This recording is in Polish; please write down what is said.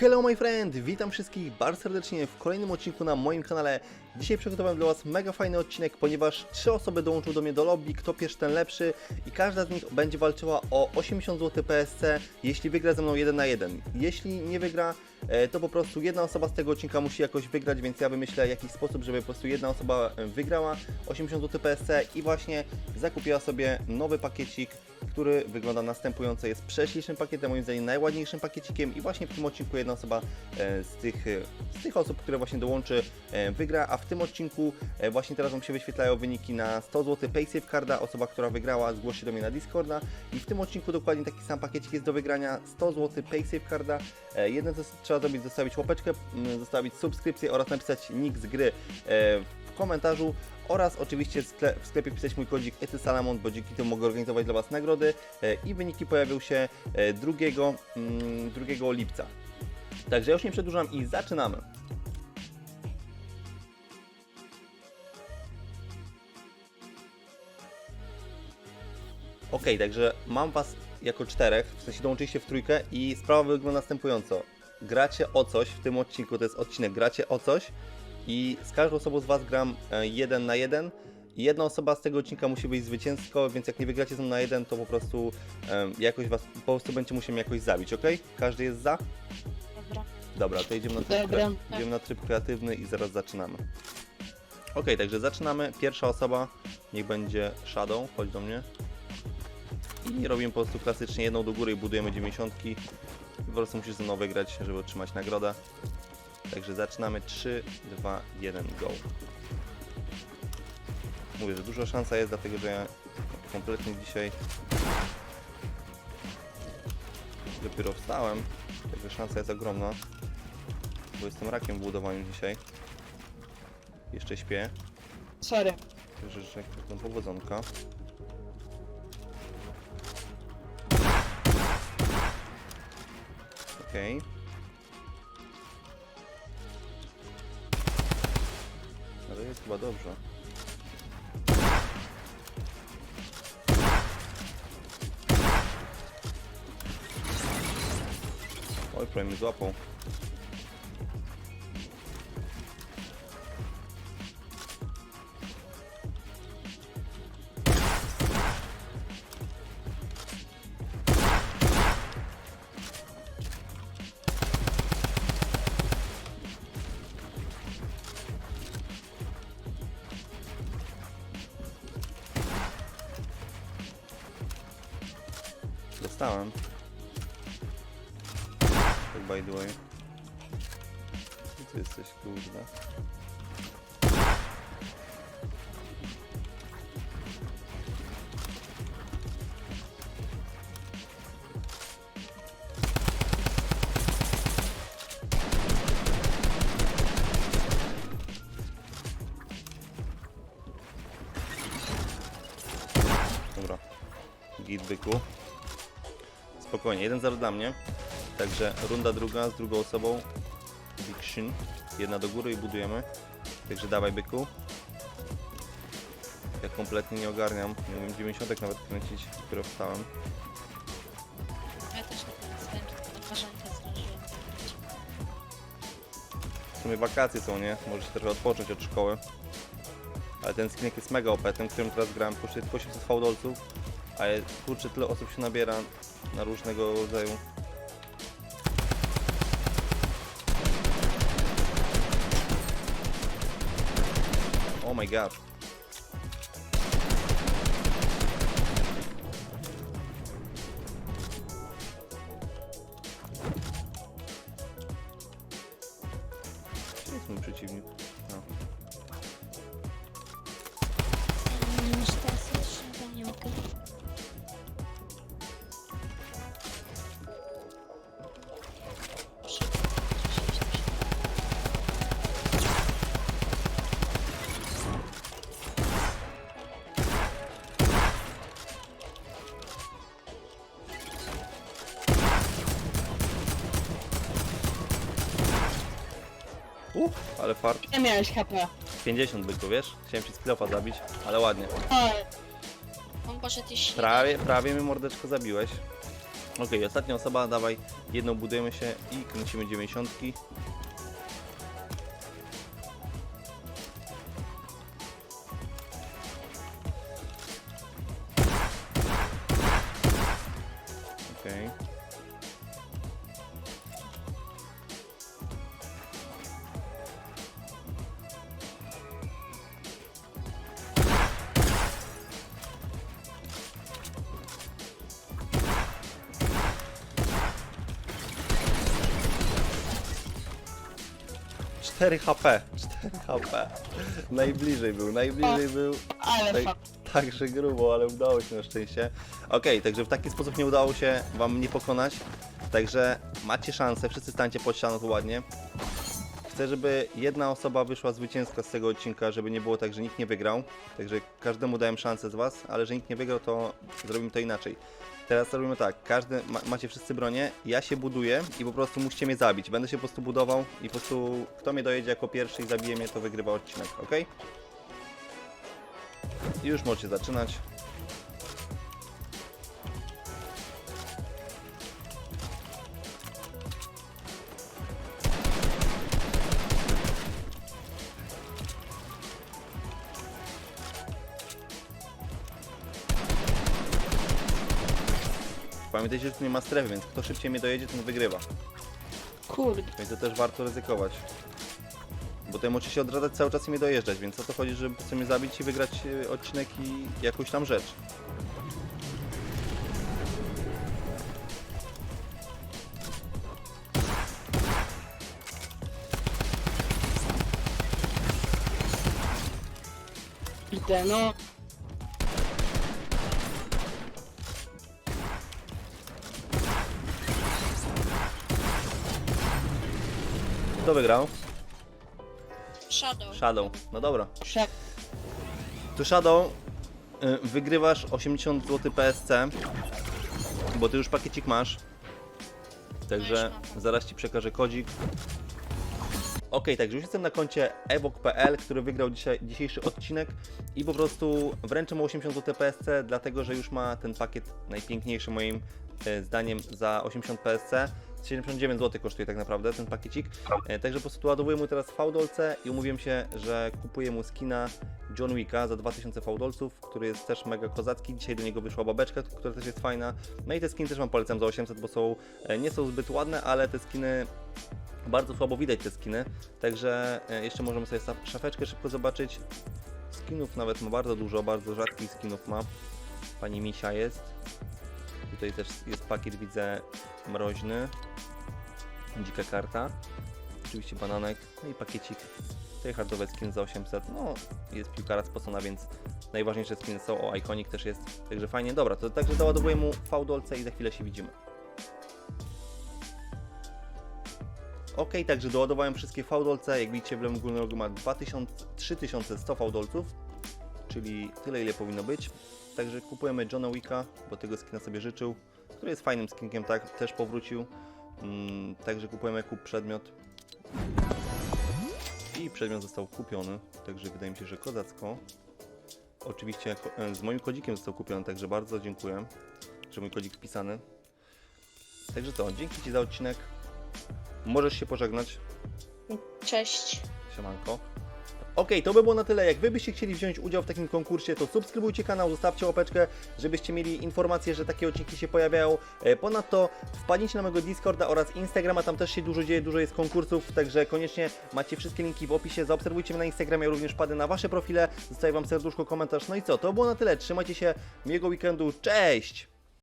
Hello my friend, witam wszystkich bardzo serdecznie w kolejnym odcinku na moim kanale. Dzisiaj przygotowałem dla Was mega fajny odcinek, ponieważ trzy osoby dołączą do mnie do lobby, kto pierwszy ten lepszy i każda z nich będzie walczyła o 80 zł PSC, jeśli wygra ze mną 1 na 1. Jeśli nie wygra, e, to po prostu jedna osoba z tego odcinka musi jakoś wygrać, więc ja wymyślę jakiś sposób, żeby po prostu jedna osoba e, wygrała 80 zł PSC i właśnie zakupiła sobie nowy pakiecik który wygląda następująco. Jest prześlicznym pakietem, moim zdaniem najładniejszym pakiecikiem i właśnie w tym odcinku jedna osoba e, z tych, e, z tych osób, które właśnie dołączy, e, wygra, a w tym odcinku właśnie teraz Wam się wyświetlają wyniki na 100 zł PaySafe Carda. Osoba, która wygrała zgłosi do mnie na Discorda i w tym odcinku dokładnie taki sam pakiecik jest do wygrania 100 zł PaySafe Carda. Co trzeba zrobić, zostawić łapeczkę, m, zostawić subskrypcję oraz napisać nick z gry komentarzu oraz oczywiście w sklep- w sklepie wpisać mój kodzik EtySalamon, bo dzięki temu mogę organizować dla Was nagrody e, i wyniki pojawią się e, 2, mm, 2 lipca. Także ja już nie przedłużam i zaczynamy. Ok, także mam Was jako czterech, w sensie dołączyliście w trójkę i sprawa wygląda następująco. Gracie o coś w tym odcinku, to jest odcinek, gracie o coś i z każdą osobą z Was gram e, jeden na jeden. Jedna osoba z tego odcinka musi być zwycięsko, więc jak nie wygracie ze mną na jeden, to po prostu em, jakoś was, po prostu będziecie musieli mnie jakoś zabić, ok? Każdy jest za? Dobra. Dobra, to idziemy na tryb, Dobra. idziemy na tryb kreatywny i zaraz zaczynamy. Ok, także zaczynamy. Pierwsza osoba, niech będzie Shadow, chodź do mnie. I robimy po prostu klasycznie jedną do góry i budujemy dziewięćdziesiątki. I Po prostu musisz ze mną wygrać, żeby otrzymać nagrodę. Także zaczynamy 3, 2, 1, go. Mówię, że duża szansa jest, dlatego że ja kompletnie dzisiaj dopiero wstałem. Także szansa jest ogromna. Bo jestem rakiem w budowaniu dzisiaj. Jeszcze śpię. Sorry. Także życzę no, powodzonka. Okej. Ale jest chyba dobrze. Oj, prawie mnie złapał. Dostałem. Tak by the way. Gdzie ty jesteś, kurde? Dobra. Git byku. Spokojnie, 1-0 dla mnie. Także runda druga z drugą osobą. Big Shin. Jedna do góry i budujemy. Także dawaj byku. Ja kompletnie nie ogarniam. Nie umiem 90 nawet kręcić, dopiero wstałem. Ja też nie tylko zdążyłem. W sumie wakacje są, nie? Możesz trochę odpocząć od szkoły. Ale ten skinek jest mega OP, którym teraz gram, kosztuje tylko 800 fałdolców. Ale kurczę, tyle osób się nabiera na różnego rodzaju. Oh my god. Gdzie ale fart. Ile miałeś HP? 50 byku, wiesz? Chciałem ci sklofa zabić, ale ładnie. Oj. On poszedł iść Prawie, prawie mnie mordeczko zabiłeś. Okej, ostatnia osoba, dawaj, jedną budujemy się i kręcimy dziewięćdziesiątki. Okej. Cztery HP, 4 HP. Najbliżej był, najbliżej był. Ale Tak, także grubo, ale udało się na szczęście. Okej, także w taki sposób nie udało się Wam mnie pokonać. Także macie szansę, wszyscy stańcie pod ścianą tu ładnie. Chcę, żeby jedna osoba wyszła zwycięska z tego odcinka, żeby nie było tak, że nikt nie wygrał. Także każdemu dałem szansę z Was, ale że nikt nie wygrał, to zrobimy to inaczej. Teraz robimy tak, każdy, ma, macie wszyscy bronię, ja się buduję i po prostu musicie mnie zabić. Będę się po prostu budował i po prostu kto mnie dojedzie jako pierwszy i zabije mnie, to wygrywa odcinek, ok? I już możecie zaczynać. Pamiętajcie, że tu nie ma strefy, więc kto szybciej mnie dojedzie, ten wygrywa. Kurde. Więc to też warto ryzykować. Bo tutaj możecie się odradzać cały czas i mnie dojeżdżać, więc o to chodzi, żeby prostu mnie zabić i wygrać e, odcinek i jakąś tam rzecz. Idę, no. Kto wygrał? Shadow. Shadow. No dobra. Szef. To Shadow, y, wygrywasz 80 zł PSC, bo ty już pakiecik masz. Także No już mam. zaraz ci przekażę kodzik. Ok, także już jestem na koncie evok.pl, który wygrał dzisiaj, dzisiejszy odcinek i po prostu wręczę mu 80 zł PSC, dlatego że już ma ten pakiet najpiękniejszy moim e, zdaniem za 80 PSC. 79 zł kosztuje tak naprawdę ten pakiecik. E, Także po prostu ładowuję mu teraz fałdolce i umówiłem się, że kupuję mu skina John Wicka za 2000 fałdolców, który jest też mega kozacki. Dzisiaj do niego wyszła babeczka, która też jest fajna. No i te skiny też Wam polecam za 800, bo są, e, nie są zbyt ładne, ale te skiny bardzo słabo widać te skiny, także e, jeszcze możemy sobie szaf- szafeczkę szybko zobaczyć. Skinów nawet ma bardzo dużo, bardzo rzadkich skinów ma. Pani Misia jest. Tutaj też jest pakiet, widzę, mroźny. Dzika karta. Oczywiście bananek. No i pakiecik. Tutaj hardowe skin za 800. No, jest piłkara spocona, więc najważniejsze skiny są. O, Iconic też jest. Także fajnie. Dobra, to także doładowuję mu fałdolce i za chwilę się widzimy. Ok, także doładowałem wszystkie fałdolce. Jak widzicie, w lewym górnym rogu ma 2000, 3100 fałdolców, czyli tyle, ile powinno być. Także kupujemy Johna Wicka, bo tego skina sobie życzył, który jest fajnym skinkiem, tak, też powrócił. Mm, także kupujemy kup przedmiot. I przedmiot został kupiony, także wydaje mi się, że kozacko. Oczywiście e, z moim kodzikiem został kupiony, także bardzo dziękuję, że mój kodzik wpisany. Także to, dzięki Ci za odcinek. Możesz się pożegnać. Cześć. Siemanko. Okej, to by było na tyle. Jak Wy byście chcieli wziąć udział w takim konkursie, to subskrybujcie kanał, zostawcie łapeczkę, żebyście mieli informację, że takie odcinki się pojawiają. E, Ponadto wpadnijcie na mojego Discorda oraz Instagrama, tam też się dużo dzieje, dużo jest konkursów, także koniecznie macie wszystkie linki w opisie. Zaobserwujcie mnie na Instagramie, również wpadę na Wasze profile, zostawię Wam serduszko, komentarz. No i co, to było na tyle. Trzymajcie się, miłego weekendu, cześć!